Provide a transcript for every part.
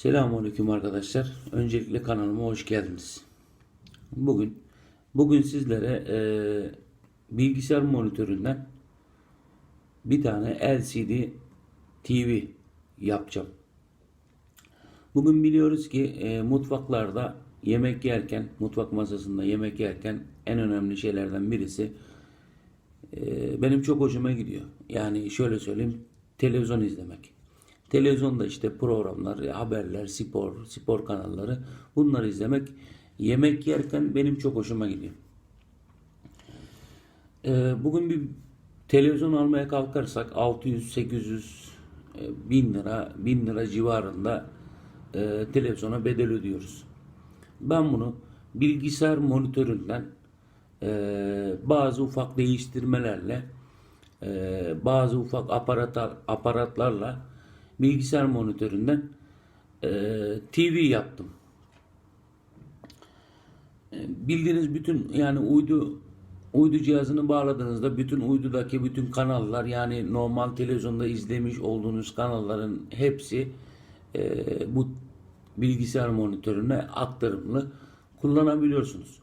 Selamünaleyküm arkadaşlar. Öncelikle kanalıma hoş geldiniz. Bugün bugün sizlere e, bilgisayar monitöründen bir tane LCD TV yapacağım. Bugün biliyoruz ki e, mutfaklarda yemek yerken, mutfak masasında yemek yerken en önemli şeylerden birisi e, benim çok hoşuma gidiyor. Yani şöyle söyleyeyim, televizyon izlemek. Televizyonda işte programlar, haberler, spor, spor kanalları bunları izlemek yemek yerken benim çok hoşuma gidiyor. Ee, bugün bir televizyon almaya kalkarsak 600, 800, e, 1000 lira, 1000 lira civarında e, televizyona bedel ödüyoruz. Ben bunu bilgisayar monitöründen e, bazı ufak değiştirmelerle e, bazı ufak aparatlar, aparatlarla bilgisayar monitöründen e, TV yaptım. E, bildiğiniz bütün yani uydu uydu cihazını bağladığınızda bütün uydudaki bütün kanallar yani normal televizyonda izlemiş olduğunuz kanalların hepsi e, bu bilgisayar monitörüne aktarımlı kullanabiliyorsunuz.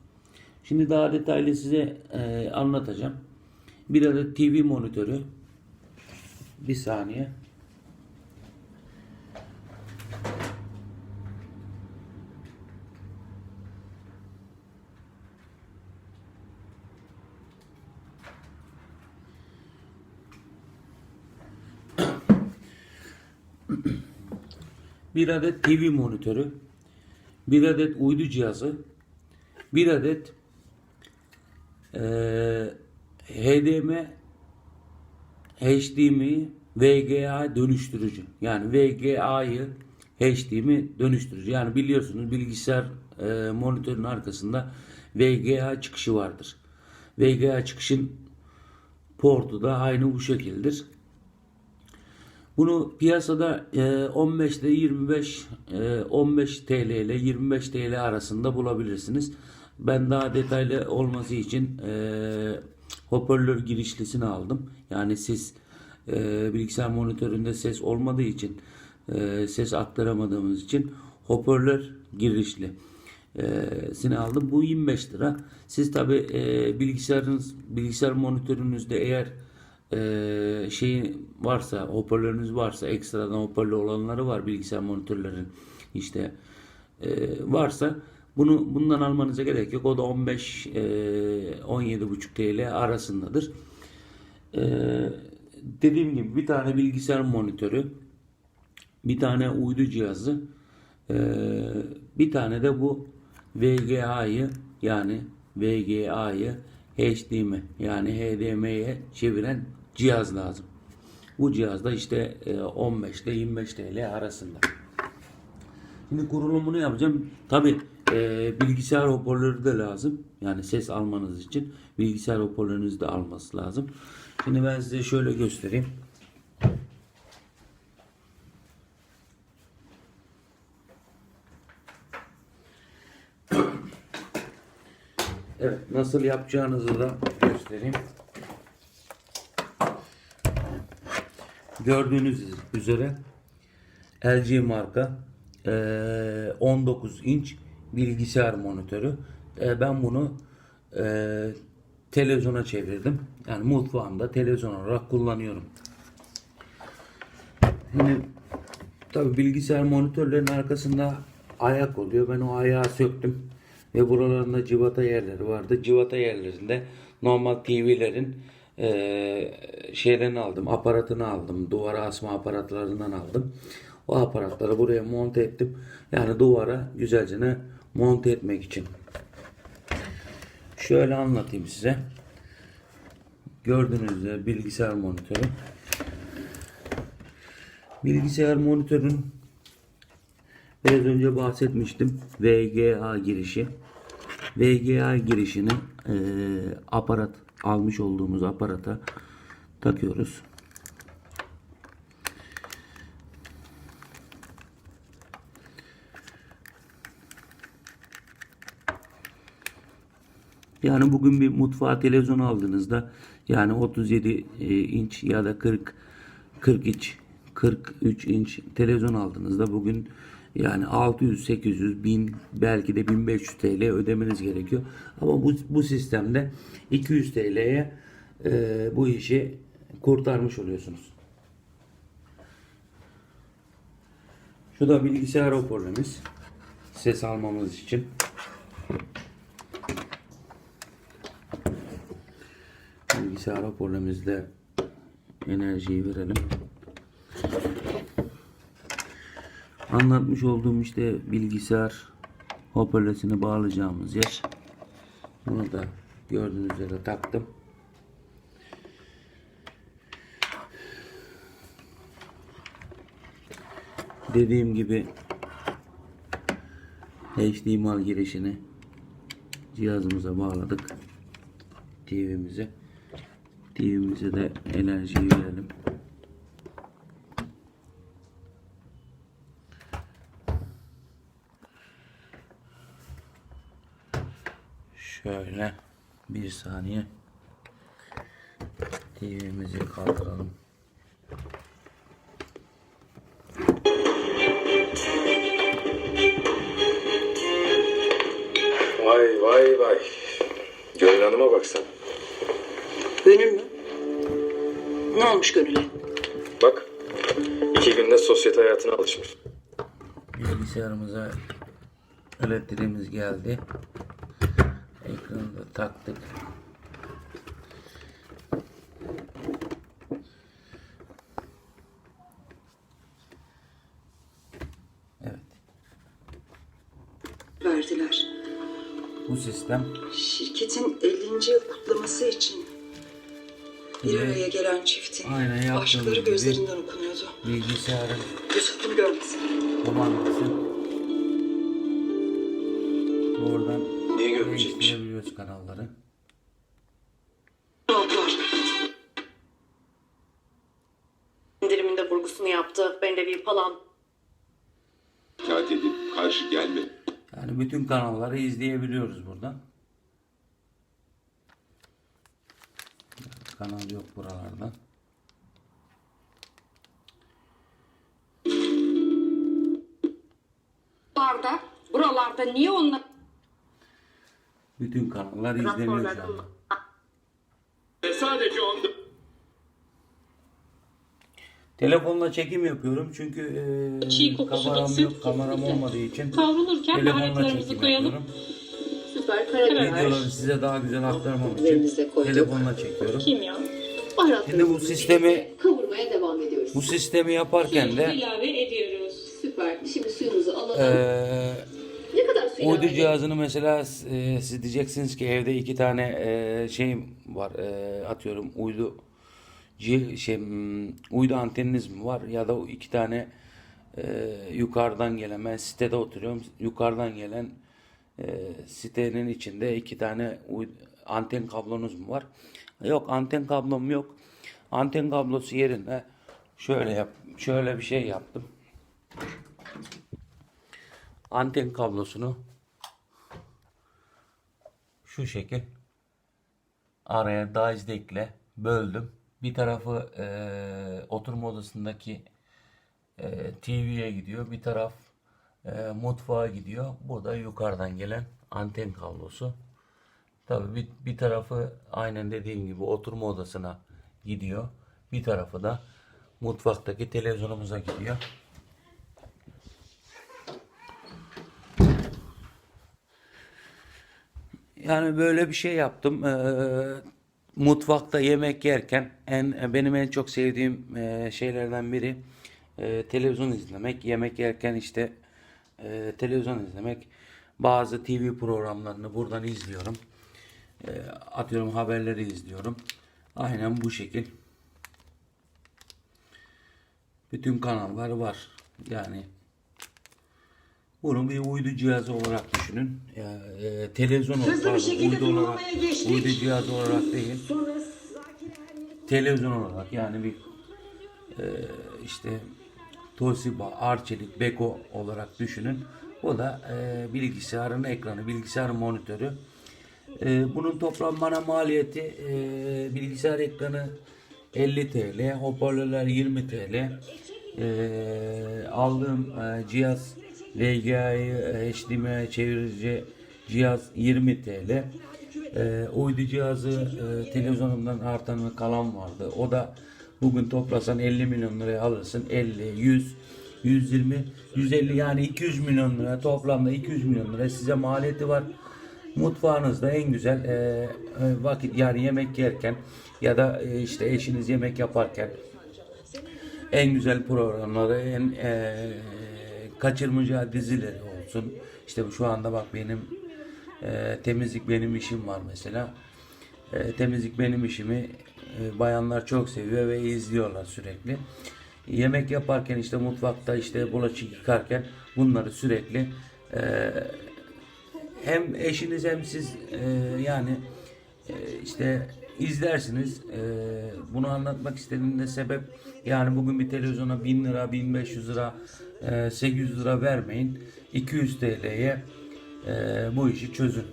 Şimdi daha detaylı size e, anlatacağım. Bir adet TV monitörü bir saniye. Bir adet TV monitörü, bir adet uydu cihazı, bir adet eee HDMI, HDMI, VGA dönüştürücü. Yani VGA'yı HDMI dönüştürücü. Yani biliyorsunuz bilgisayar eee monitörün arkasında VGA çıkışı vardır. VGA çıkışın portu da aynı bu şekildir. Bunu piyasada e, 15 ile 25 e, 15 TL ile 25 TL arasında bulabilirsiniz. Ben daha detaylı olması için e, hoparlör girişlisini aldım. Yani siz e, bilgisayar monitöründe ses olmadığı için e, ses aktaramadığımız için hoparlör girişli e, sini aldım. Bu 25 lira. Siz tabi e, bilgisayarınız bilgisayar monitörünüzde eğer e, şey varsa hoparlörünüz varsa ekstradan hoparlör olanları var bilgisayar monitörlerin işte e, varsa bunu bundan almanıza gerek yok. O da 15 e, 17,5 TL arasındadır. E, dediğim gibi bir tane bilgisayar monitörü, bir tane uydu cihazı, e, bir tane de bu VGA'yı yani VGA'yı HDMI yani HDMI'ye çeviren cihaz lazım. Bu cihazda işte e, 15 ile 25 TL arasında. Şimdi kurulumunu yapacağım. Tabi bilgisayar hoparlörü de lazım. Yani ses almanız için bilgisayar hoparlörünüzü de alması lazım. Şimdi ben size şöyle göstereyim. Evet nasıl yapacağınızı da göstereyim. Gördüğünüz üzere LG marka eee, 19 inç bilgisayar monitörü. Eee, ben bunu eee, televizyona çevirdim. Yani mutfağımda televizyon olarak kullanıyorum. Şimdi tabi bilgisayar monitörlerin arkasında ayak oluyor. Ben o ayağı söktüm. Ve buralarında civata yerleri vardı. Civata yerlerinde normal TV'lerin eee şeylerini aldım. Aparatını aldım. Duvara asma aparatlarından aldım. O aparatları buraya monte ettim. Yani duvara güzelce monte etmek için. Şöyle anlatayım size. Gördüğünüz üzere bilgisayar monitörü. Bilgisayar monitörün biraz önce bahsetmiştim. VGA girişi. VGA girişini eee, aparat almış olduğumuz aparata takıyoruz. Yani bugün bir mutfağa televizyon aldığınızda yani 37 e, inç ya da 40 40 inç 43 inç televizyon aldığınızda bugün yani 600, 800, 1000 belki de 1500 TL ödemeniz gerekiyor. Ama bu, bu sistemde 200 TL'ye e, bu işi kurtarmış oluyorsunuz. Şu da bilgisayar hoparlörümüz. Ses almamız için. Bilgisayar hoparlörümüzde enerjiyi verelim. Anlatmış olduğum işte bilgisayar hoparlörüne bağlayacağımız yer. Bunu da gördüğünüz üzere taktım. Dediğim gibi HDMI girişini cihazımıza bağladık. TV'mize. TV'mize de enerjiyi verelim. Şöyle bir saniye TV'mizi kaldıralım. Vay vay vay. Gönül Hanım'a baksan. Gönül mü? Ne olmuş Gönül'e? Bak. iki günde sosyete hayatına alışmış. Bilgisayarımıza elektriğimiz geldi. Taktık. Evet. Verdiler. Bu sistem Şirketin 50. yıl kutlaması için bir araya gelen çiftin Aynen aşkları gözlerinden okunuyordu. bilgisayarın Yusuf bunu görmesin. kumandası. Buradan Niye görmeyecekmiş? değiştirebiliyoruz kanalları. İndiriminde vurgusunu yaptı. Bendevi falan. itaat edip karşı gelme. Yani bütün kanalları izleyebiliyoruz buradan. Kanal yok buralarda. Buralarda, buralarda niye onlar Bütün kanallar izleniyor şu anda. Sadece onda. Telefonla çekim yapıyorum çünkü e, Çiğ kokusu kameram gitsin, yok, kameram olmadığı için kavrulurken telefonla baharatlarımızı çekim koyalım. yapıyorum. Süper karabiber, Videoları size daha güzel aktarmam için Üzerinize koyduk. telefonla çekiyorum. kimya, Şimdi baharatlarımızı bu sistemi Kavurmaya devam ediyoruz. bu sistemi yaparken de ilave ediyoruz. Süper. Şimdi suyumuzu alalım. e, Uydu cihazını mesela e, siz diyeceksiniz ki evde iki tane e, şeyim var e, atıyorum uydu şey hmm, uydu anteniniz mi var ya da iki tane e, yukarıdan gelen ben sitede oturuyorum yukarıdan gelen e, sitenin içinde iki tane uy- anten kablonuz mu var? Yok anten kablom yok. Anten kablosu yerine şöyle yap şöyle bir şey yaptım. Anten kablosunu şu şekil araya dazdekle böldüm. Bir tarafı eee, oturma odasındaki eee, TV'ye gidiyor. Bir taraf eee, mutfağa gidiyor. Bu da yukarıdan gelen anten kablosu. Tabii bir, bir tarafı aynen dediğim gibi oturma odasına gidiyor. Bir tarafı da mutfaktaki televizyonumuza gidiyor. Yani böyle bir şey yaptım. Ee, mutfakta yemek yerken en benim en çok sevdiğim e, şeylerden biri e, televizyon izlemek. Yemek yerken işte e, televizyon izlemek. Bazı TV programlarını buradan izliyorum. E, atıyorum haberleri izliyorum. Aynen bu şekil. Bütün kanallar var. Yani bunu bir uydu cihazı olarak düşünün. Ya, e, televizyon olarak, pardon, uydu olarak, uydu cihazı olarak değil. Televizyon olarak yani bir e, işte Toshiba, Arçelik, Beko olarak düşünün. Bu da e, bilgisayarın ekranı, bilgisayar monitörü. E, bunun toplam bana maliyeti e, bilgisayar ekranı 50 TL, hoparlörler 20 TL. Ee, aldığım e, cihaz VGA'yı HDMI çevirici cihaz 20 TL. Ee, uydu cihazı e, televizyonumdan artan ve kalan vardı. O da bugün toplasan 50 milyon liraya alırsın. 50, 100, 120, 150 yani 200 milyon lira toplamda 200 milyon lira size maliyeti var. Mutfağınızda en güzel e, e, vakit yani yemek yerken ya da e, işte eşiniz yemek yaparken en güzel programları, en e, kaçırmayacağı dizileri olsun. İşte şu anda bak benim e, temizlik benim işim var mesela. E, temizlik benim işimi e, bayanlar çok seviyor ve izliyorlar sürekli. Yemek yaparken işte mutfakta işte bulaşık yıkarken bunları sürekli e, hem eşiniz hem siz e, yani e, işte izlersiniz. E, bunu anlatmak istediğimde sebep yani bugün bir televizyona 1000 lira, 1500 lira, e, 800 lira vermeyin. 200 TL'ye e, bu işi çözün.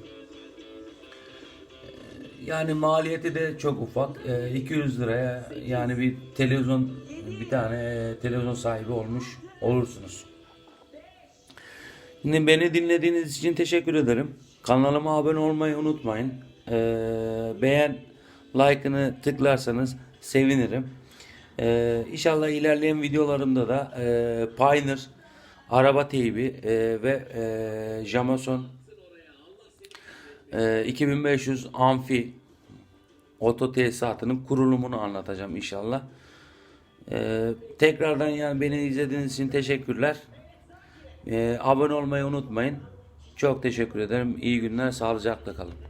Yani maliyeti de çok ufak. E, 200 liraya yani bir televizyon bir tane e, televizyon sahibi olmuş olursunuz. Şimdi beni dinlediğiniz için teşekkür ederim. Kanalıma abone olmayı unutmayın. Ee, beğen, like'ını tıklarsanız sevinirim. Ee, inşallah ilerleyen videolarımda da e, Pioneer, araba teybi e, ve e, Jamason e, 2500 amfi oto tesisatının kurulumunu anlatacağım inşallah. Ee, tekrardan yani beni izlediğiniz için teşekkürler. Ee, abone olmayı unutmayın. Çok teşekkür ederim. İyi günler, sağlıcakla kalın.